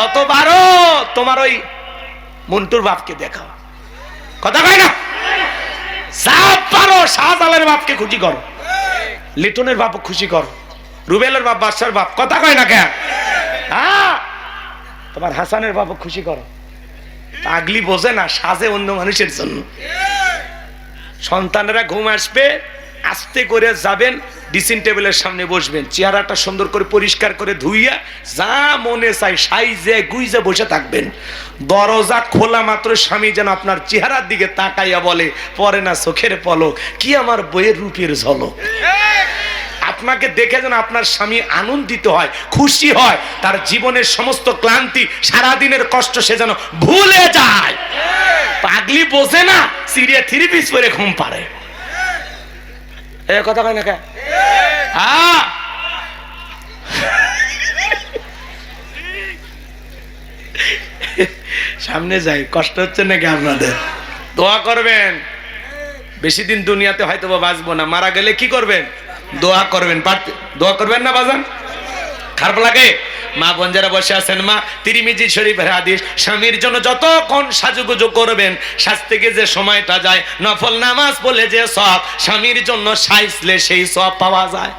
যত পারো তোমার ওই মন্টুর বাপকে দেখাও। কথা কয় না? যা পারো, শাহজালালের বাপকে খুশি করো। লিটনের বাপ খুশি করো। রুবেলের বাপ, বাদশার বাপ, কথা কয় না কেন? হ্যাঁ? তোমার হাসানের বাপ খুশি করো। পাগলি বোঝে না, সাজে অন্য মানুষের জন্য। সন্তানেরা ঘুম আসবে, আস্তে করে যাবেন ডিসিন টেবিলের সামনে বসবেন, চেহারাটা সুন্দর করে পরিষ্কার করে ধুইয়া যা মনে চাই সাইজে গুইজে বসে থাকবেন। দরজা খোলা মাত্র স্বামী যেন আপনার চেহারার দিকে তাকাইয়া বলে, পরে না চোখের পলক, কি আমার বইয়ের রূপের ঝলক? আপনাকে দেখে যেন আপনার স্বামী আনন্দিত হয়, খুশি হয়, তার জীবনের সমস্ত ক্লান্তি, সারাদিনের কষ্ট সে যেন ভুলে যায়। পাগলি বোঝে না সিরিয়া থ্রি পিস পরে ঘুম পারে কথা কয় না কে? সামনে যাই, কষ্ট হচ্ছে নাকি আপনাদের? দোয়া করবেন। বেশি দিন দুনিয়াতে হয়তো বাঁচবো না, মারা গেলে কি করবেন? দোয়া করবেন দোয়া করবেন না বাজান? খারাপ লাগে? মা বঞ্জারা বসে আছেন, মা, তিরিমিজি শরীফের হাদিস, স্বামীর জন্য যতক্ষণ সাজুগুজু করবেন সাজ থেকে যে সময়টা যায়, নফল নামাজ বলে যে সব, স্বামীর জন্য সাইসলে সেই সব পাওয়া যায়।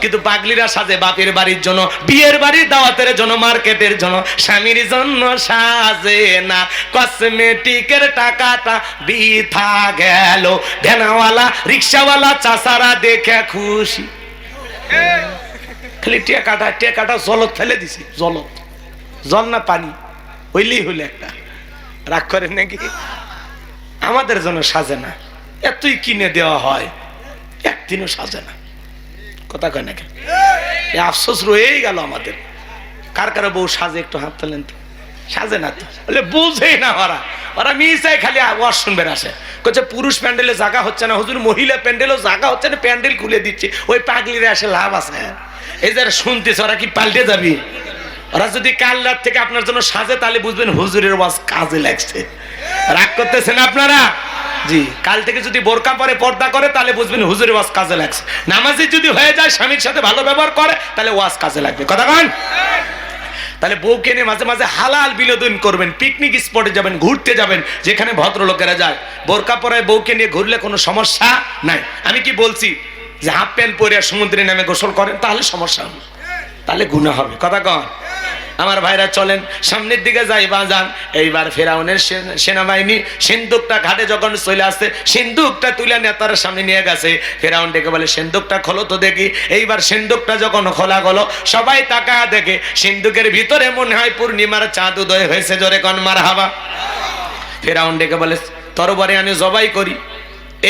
কিন্তু পাগলিরা সাজে বাপের বাড়ির জন্য, বিয়ের বাড়ির দাওয়াতের জন্য, মার্কেটের জন্য, স্বামীর জন্য সাজে না। কসমেটিকের টাকাটা বিথা গেল। ভেনাওয়ালা রিক্সাওয়ালা চাষারা দেখে খুশি। খালি টেকাটা টেকাটা জলত ফেলে দিছি জলত। জল না পানি হইলেই হইলে একটা। রাগ করেন নাকি? আমাদের জন্য সাজে না। এতই কিনে দেওয়া হয় একদিনও সাজে না। কথা কয় নাকি এই! আফসোস রয়েই গেল আমাদের। কার কারও বউ সাজে একটু হাত তোলেন তো। সাজে না তো। বলে বুঝেই না ওরা। ওরা মিশাই খালি আওয়াজ শুনবেন আসে। কচ্ছে পুরুষ প্যান্ডেলে জায়গা হচ্ছে না। হুজুর মহিলা প্যান্ডেলও জায়গা হচ্ছে না প্যান্ডেল খুলে দিচ্ছে। ওই পাগলিরে আসে লাভ আছে। এই যারা শুনতেছে, ওরা কি পাল্টে যাবি? ওরা যদি কাল রাত থেকে আপনার জন্য সাজে, তাহলে বুঝবেন হুজুরের ওয়াজ কাজে লাগছে। রাগ করতেছেন আপনারা? জি, কাল থেকে যদি বোরকা পরে পর্দা করে, তাহলে বুঝবেন হুজুরের ওয়াজ কাজে লাগছে। নামাজি যদি হয়ে যায়, স্বামীর সাথে ভালো ব্যবহার করে, তাহলে ওয়াজ কাজে লাগবে। কথা কন? তাহলে বউকে নিয়ে মাঝে মাঝে হালাল বিনোদন করবেন পিকনিক স্পটে যাবেন, ঘুরতে যাবেন, যেখানে ভদ্রলোকেরা যায়। বোরকা পরে বউকে নিয়ে ঘুরলে কোনো সমস্যা নাই। আমি কি বলছি? যে হাফ প্যান্ট পরে সমুদ্রে নামে গোসল করেন, তাহলে সমস্যা হবে। তাহলে গুণা হবে। কথা কন। আমার ভাইরা চলেন, সামনের দিকে যাই বা যান এইবার ফেরাউনের সেনাবাহিনী সিন্ধুকটা ঘাটে যখন চলে আসছে সিন্ধুকটা তুলে নেতার সামনে নিয়ে গেছে। ফেরাউন ডেকে বলে সিন্ধুকটা খোলো তো দেখি। এইবার সিন্ধুকটা যখন খোলা গেল, সবাই তাকা দেখে সিন্ধুকের ভিতরে মনে হয় পূর্ণিমার চাঁদ উদয় হয়েছে। জোরে কন মার হাবা ফেরাউন ডেকে বলে, তরবারে আমি জবাই করি।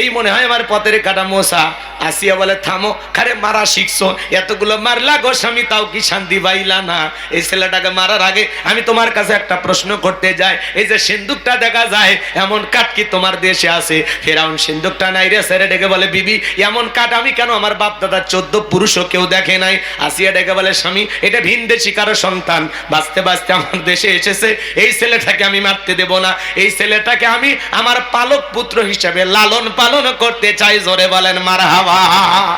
এই মনে হয় আমার পথের কাটা মশা। আসিয়া বলে, থামো, খারে মারা শিখছো। এতগুলো মারলা গো তাও কি শান্তি পাইলা না? এই ছেলেটাকে মারার আগে আমি তোমার কাছে একটা প্রশ্ন করতে যাই। এই যে সিন্দুকটা দেখা যায়, এমন কাঠ কি তোমার দেশে আছে? ফেরাউন সিন্দুকটা নাই রে স্যারে ডেকে বলে, বিবি, এমন কাঠ আমি কেন আমার বাপ দাদার চোদ্দ পুরুষও কেউ দেখে নাই? আসিয়া ডেকে বলে, স্বামী, এটা ভিন দেশি কারও সন্তান। বাঁচতে বাঁচতে আমার দেশে এসেছে। এই ছেলেটাকে আমি মারতে দেব না। এই ছেলেটাকে আমি আমার পালক পুত্র হিসাবে লালন পালন করতে চাই। জোরে বলেন মার হাওয়া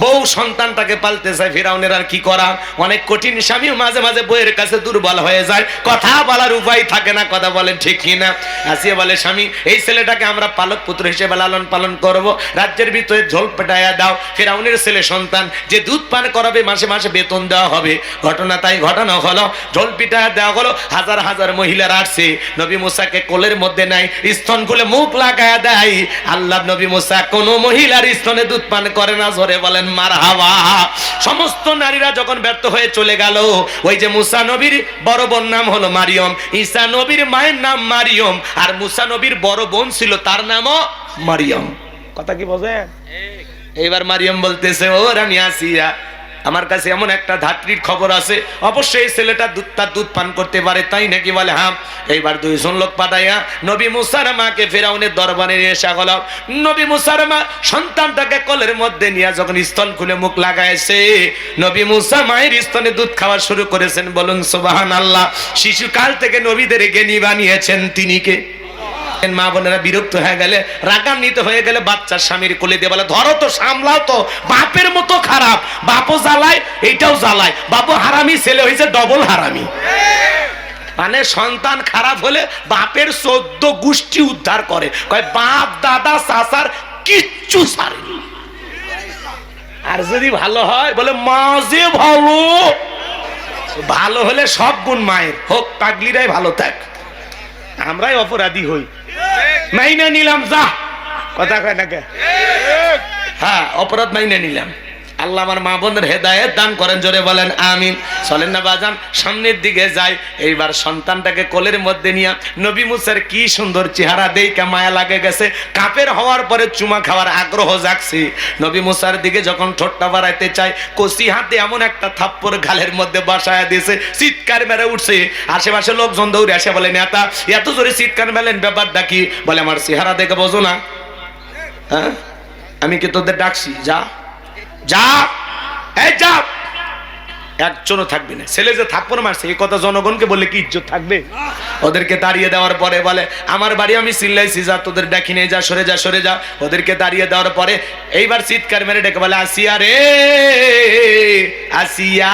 বউ সন্তানটাকে পালতে চায়, ফিরাউনের আর কি করা? অনেক কঠিন স্বামীও মাঝে মাঝে বইয়ের কাছে দুর্বল হয়ে যায়। কথা বলার উপায় থাকে না, কথা বলেন ঠিক না? আসিয়ে বলে, স্বামী, এই ছেলেটাকে আমরা পালক পুত্র হিসেবে লালন পালন করব। রাজ্যের ভিতরে ঝোল পেটাইয়া দাও। ফেরাউনের ছেলে সন্তান, যে দুধ পান করাবে, মাসে মাসে বেতন দেওয়া হবে। ঘটনা তাই ঘটানো হলো। ঝোল পিটাইয়া দেওয়া হলো। হাজার হাজার মহিলারা আসছে। নবী মুসাকে কোলের মধ্যে নাই, স্তন খুলে মুখ লাগায়া দেয়। আল্লাহ নবী মুসা কোনো মহিলার স্তনে দুধ পান করে না ঝরে বলেন। মার হাওয়া সমস্ত নারীরা যখন ব্যর্থ হয়ে চলে গেল ওই যে মুসা নবীর বড় বোন নাম হলো মারিয়ম ঈসা নবীর মায়ের নাম মারিয়ম আর মুসা নবীর বড় বোন ছিল তার নামও মারিয়ম। কথা কি বোঝেন? এইবার মারিয়ম বলতেছে ও রানিয়া আসিয়া আমার কাছে এমন একটা ধাত্রীর খবর আছে। অবশ্যই এই ছেলেটা দুধ তার দুধ পান করতে পারে, তাই নাকি বলে? হ্যাঁ এইবার দুইজন লোক পাঠাইয়া নবী মুসার মাকে ফেরাউনের দরবারে নিয়ে এসে গেল। নবী মুসার মা সন্তানটাকে কলের মধ্যে নিয়ে যখন স্তন খুলে মুখ লাগাইছে, নবী মুসা মায়ের স্তনে দুধ খাওয়া শুরু করেছেন। বলুন সুবাহান আল্লাহ শিশুকাল থেকে নবীদের জ্ঞানী বানিয়েছেন তিনি কে? মা বোনেরা, বিরক্ত হয়ে গেলে, রাগান্বিত হয়ে গেলে বাচ্চার স্বামীর কোলে দিয়ে বলে, ধরো তো, সামলাও তো, বাপের মতো খারাপ, বাপও জ্বালায়, এইটাও জ্বালায় বাপু হারামি, ছেলে হয়েছে ডবল হারামি। মানে সন্তান খারাপ হলে বাপের চোদ্দ গোষ্ঠী উদ্ধার করে। কয়, বাপ, দাদা, চাচার কিচ্ছু সারেনি আর যদি ভালো হয়, বলে, মা যে ভালো ভালো হলে সব গুণ মায়ের, হোক, পাগলিরাই ভালো থাক। আমরাই অপরাধী হই। মাইনে নিলাম যা। কথা কয় নাকি? হ্যাঁ অপরাধ মাইনে নিলাম। আল্লাহ আমার মা বোনের হেদায়েত দান করেন, জোরে বলেন, আমিন। চলেন না বাজান, সামনের দিকে যাই। এইবার সন্তানটাকে কোলের মধ্যে নিয়ে, নবী মুসার কি সুন্দর চেহারা দেইকা মায়া লাগে গেছে। কাপের হওয়ার পরে চুমা খাওয়ার আগ্রহ জাগছে। নবী মুসার দিকে যখন ঠোঁটটা বাড়াইতে চায় কষি হাতে এমন একটা থাপ্পড় গালের মধ্যে বাসায় দিয়েছে, চিৎকার মেরে উঠছে। আশেপাশে লোকজন দৌড়ে আসে, বলে, নেতা, এত জোরে চিৎকার মেলেন ব্যাপার কি? বলে, আমার চেহারা দেখে বোঝো না। হ্যাঁ? আমি কি তোদের ডাকছি? যা। এই একজনও থাকবে না। ছেলে যে থাকব না, মারছে। এই কথা জনগণকে বলে কি ইজ্জত থাকবে? ওদেরকে দাঁড়িয়ে দেওয়ার পরে বলে, আমার বাড়ি আমি চিল্লাইছি যা, তোদের ডাকি নিয়ে যা, সরে যা সরে যা। ওদেরকে দাঁড়িয়ে দেওয়ার পরে এইবার চিৎকার মেরে ডেকে বলে, আসিয়া রে, আসিয়া।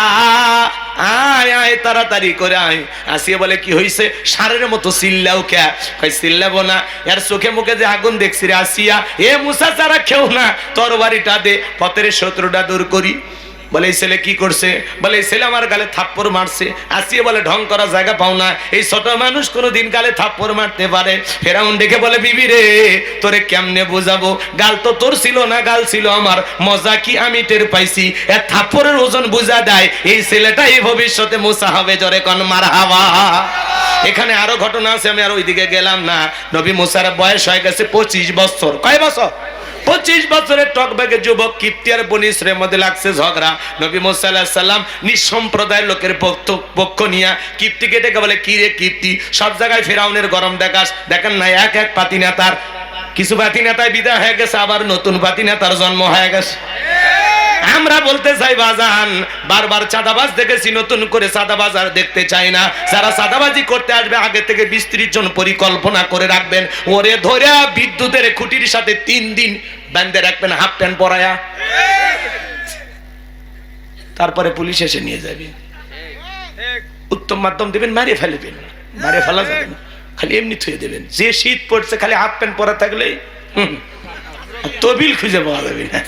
আয় আয়, তাড়াতাড়ি করে আয়। আসিয়া বলে, কি হইছে? সারের মতো চিল্লাও কে? কই চিল্লাবো না। এর চোখে মুখে যে আগুন দেখছি রে, আসিয়া, এ মুসা চারা খেও না। তরবারিটা দে, পথের শত্রুটা দূর করি। বলে, এই ছেলে কি করছে? বলে, এই ছেলে আমার গালে থাপ্পড় মারছে। আসিয়ে বলে, ঢং করার জায়গা পাও না। এই ছোট মানুষ কোনো দিন গালে থাপ্পড় মারতে পারে। ফেরাউন ডেকে বলে, বিবি রে, তোরে কেমনে বোঝাবো? গাল তো তোর ছিল না, গাল ছিল আমার। মজা কি আমি টের পাইছি? এ থাপ্পড়ের ওজন বুঝা দেয়। এই ছেলেটা এই ভবিষ্যতে মুসা হবে, জরে কন মার হাওয়া এখানে আরও ঘটনা আছে, আমি আর ওইদিকে গেলাম না। নবী মুসার বয়স হয়ে গেছে পঁচিশ বছর। কয় বছর? পঁচিশ বছরের টকবেগে যুবক কিপ্তি আর বনিসের মধ্যে লাগছে ঝগড়া। নবী মোসাল্লাম নিঃসম্প্রদায়ের লোকের পক্ষ নিয়া কিপ্তিকে ডেকে বলে, কি রে কিপ্তি সব জায়গায় ফেরাউনের গরম দেখাস। দেখেন না, এক এক পাতি নেতার কিছু পাতি নেতায় বিদায় হয়ে গেছে, আবার নতুন পাতি নেতার জন্ম হয়ে গেছে। আমরা বলতে চাই, বাজান বারবার চাঁদাবাজ দেখেছি, নতুন করে চাঁদাবাজ আর দেখতে চাই না। যারা চাঁদাবাজি করতে আসবে, আগে থেকে বিস্তৃত জন পরিকল্পনা করে রাখবেন। ওরে ধরে বিদ্যুতের খুঁটির সাথে তিন দিন বান্ধে রাখবেন, হাফ প্যান্ট পরায়া। তারপরে পুলিশ এসে নিয়ে যাবে। উত্তম মাধ্যম দেবেন মারিয়ে ফেলবেন। মারিয়ে ফেলা যাবে না। খালি এমনি থুয়ে দেবেন। যে শীত পড়ছে, খালি হাফ প্যান্ট পরা থাকলে তবিল খুঁজে পাওয়া যাবে না।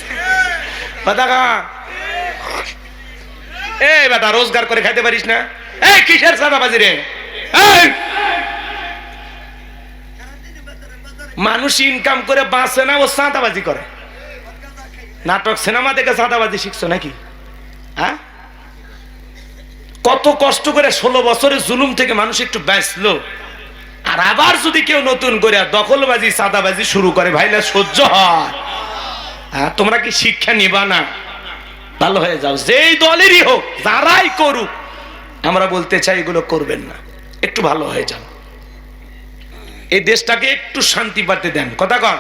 এই বেটা রোজগার করে খাইতে পারিস না? এই কিসের সাদাবাজি রে? মানুষ ইনকাম করে বাঁচে না, ও সাদাবাজি করে। নাটক, সিনেমা দেখে সাদাবাজি শিখছো নাকি? হ্যাঁ? কত কষ্ট করে ষোলো বছরের জুলুম থেকে মানুষ একটু বাঁচলো। আর আবার যদি কেউ নতুন করে দখলবাজি সাদাবাজি শুরু করে, ভাইলা সহ্য হয়। হ্যাঁ তোমরা কি শিক্ষা নিবা না? ভালো হয়ে যাও, যেই দলেরই হোক, যারাই করুক, আমরা বলতে চাই এগুলো করবেন না। একটু ভালো হয়ে যান। এই দেশটাকে একটু শান্তি পাতে দেন। কথা কন।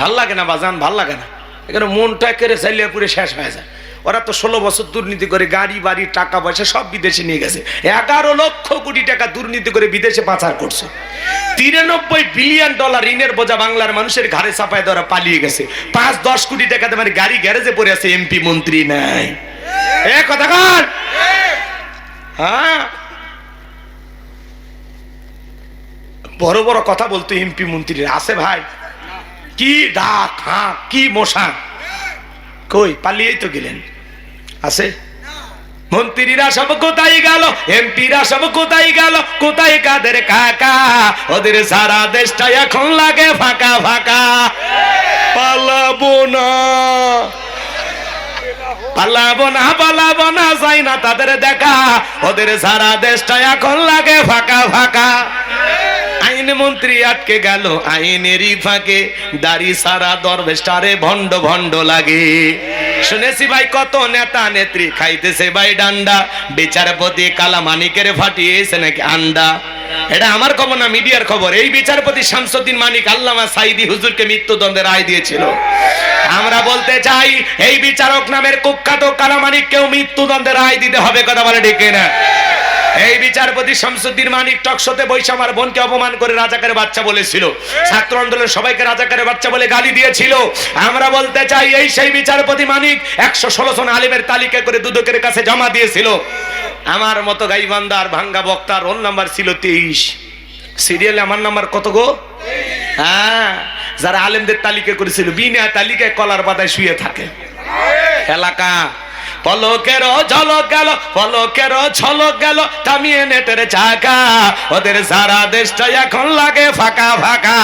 ভালো লাগে না, বাজান, ভালো লাগে না। এখানে মনটা কেড়ে চাইলে পুরে শেষ হয়ে যায়। ওরা তো ষোলো বছর দুর্নীতি করে গাড়ি, বাড়ি, টাকা পয়সা সব বিদেশে নিয়ে গেছে। এগারো লক্ষ কোটি টাকা দুর্নীতি করে বিদেশে পাচার করছে। তিরানব্বই বিলিয়ন ডলার ঋণের বোঝা বাংলার মানুষের ঘাড়ে চাপায় ধরা পালিয়ে গেছে। পাঁচ, দশ কোটি টাকা তোমার গাড়ি গ্যারেজে পড়ে আছে, এমপি মন্ত্রী নাই। এ কথা হ্যাঁ? বড় বড় কথা বলতো এমপি মন্ত্রীর। আছে ভাই। কি ডাক হ্যাঁ? কি মশা কই পালিয়েই তো গেলেন। আছে? মন্ত্রীরা সব কোথায় গেল? এমপিরা সব কোথায় গেল? কোথায় কাদের কাকা? ওদের সারা দেশটা এখন লাগে ফাঁকা ফাঁকা। পালাবো না। পালাবো না পালাবো না, যাই না তাদের দেখা। ওদের সারা দেশটা এখন লাগে ফাঁকা ফাঁকা। আইন মন্ত্রী আটকে গেল, আইনেরই ফাঁকে। দাড়ি সারা দরবেশটারে ভণ্ড ভণ্ড লাগে। শুনেছি ভাই, কত নেতা নেত্রী খাইতেছে ভাই ডান্ডা। বিচারপতি কালামানিকের ফাটিয়েছে নাকি আন্ডা? এটা আমার খবর না, মিডিয়ার খবর? এই বিচারপতি শামসুদ্দিন মানিক আল্লামা সাইদি হুজুরকে মৃত্যুদণ্ডের রায় দিয়েছিল। আমরা বলতে চাই, এই বিচারক নামের কুখ্যাত কালামানিককেও মৃত্যুদণ্ডের রায় দিতে হবে, কথা বলে ডেকে না এই বিচারপতি শামসুদ্দিন মানিক টকশোতে বৈশ আমার বোনকে অপমান করে রাজাকারের বাচ্চা বলেছিল। ছাত্র আন্দোলনের সবাইকে রাজাকারের বাচ্চা বলে গালি দিয়েছিল। আমরা বলতে চাই, এই সেই বিচারপতি মানিক একশো ষোলো জন আলিমের তালিকা করে দুদকের কাছে জমা দিয়েছিল। আমার মতো গাইবান্দার ভাঙ্গা বক্তার রোল নাম্বার ছিল তেইশ। সিরিয়ালে আমার নাম্বার কত গো? হ্যাঁ যারা আলেমদের তালিকা করেছিল, বিনা তালিকায় কলার পাতায় শুয়ে থাকে। এলাকা পলকের ঝলক গেল পলকের ছলক গেল থামিয়ে নেটের চাকা। ওদের সারা দেশটা এখন লাগে ফাঁকা ফাঁকা।